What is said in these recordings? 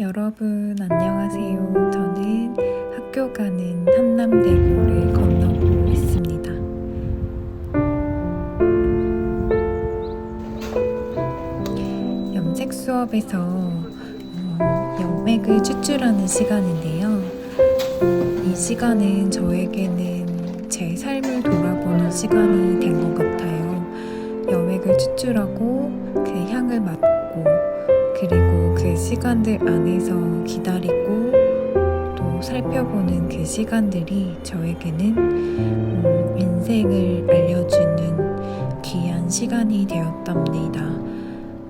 여러분 안녕하세요. 저는 학교 가는 한남대교를 건너고 있습니다. 염색 수업에서 어, 염맥을 추출하는 시간인데요. 이 시간은 저에게는 제 삶을 돌아보는 시간이 된 것 같아요. 염액을 추출하고 그 향을 맡고 시간들 안에서 기다리고 또 살펴보는 그 시간들이 저에게는 음, 인생을 알려주는 귀한 시간이 되었답니다.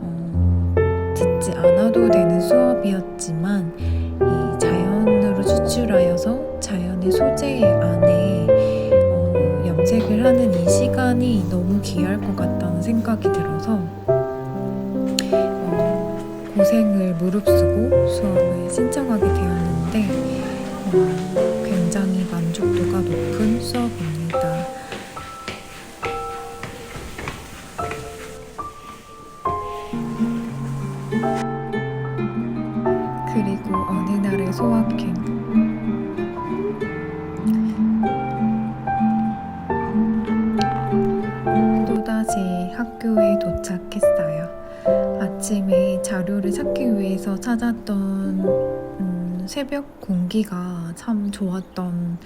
어, 듣지 않아도 되는 수업이었지만 이 자연으로 추출하여서 자연의 소재 안에 어, 염색을 하는 이 시간이 너무 귀할 것 같다는 생각이 들어서 어, 고생을 무릅쓰고 수업을 신청하게 되었는데 어, 굉장히 만족도가 높은 수업입니다. 그리고 어느 날의 소확행 또다시 학교에 도착했어요. 아침에 자료를 찾기 위해서 찾았던 음, 새벽 공기가 참 좋았던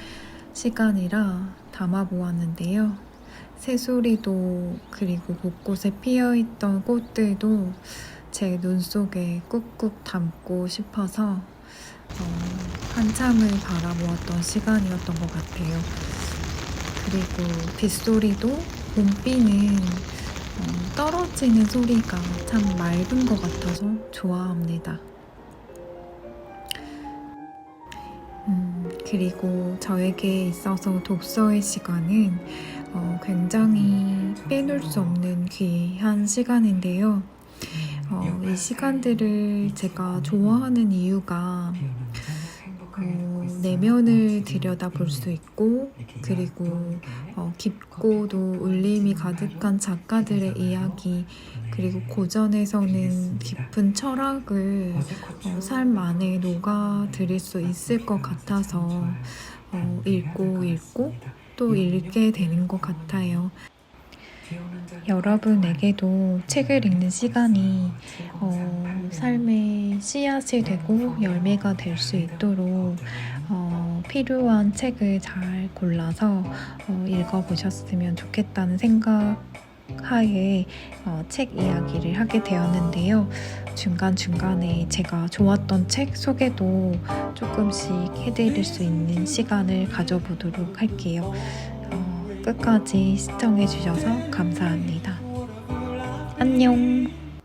시간이라 담아 보았는데요. 새소리도 그리고 곳곳에 피어 있던 꽃들도 제 눈 속에 꾹꾹 담고 싶어서 어, 한참을 바라보았던 시간이었던 것 같아요. 그리고 빗소리도 봄비는 어, 떨어지는 소리가 참 맑은 것 같아서 좋아합니다. 음, 그리고 저에게 있어서 독서의 시간은 어, 굉장히 빼놓을 수 없는 귀한 시간인데요. 어, 이 시간들을 제가 좋아하는 이유가 어, 내면을 들여다 볼 수 있고 그리고 어, 깊고도 울림이 가득한 작가들의 이야기 그리고 고전에서는 깊은 철학을 어, 삶 안에 녹아들일 수 있을 것 같아서 어, 읽고 읽고 또 읽게 되는 것 같아요. 여러분에게도 책을 읽는 시간이 어, 삶의 씨앗이 되고 열매가 될 수 있도록 어, 필요한 책을 잘 골라서 어, 읽어보셨으면 좋겠다는 생각 하에 어, 책 이야기를 하게 되었는데요. 중간중간에 제가 좋았던 책 소개도 조금씩 해드릴 수 있는 시간을 가져보도록 할게요. 어, 끝까지 시청해주셔서 감사합니다. 안녕!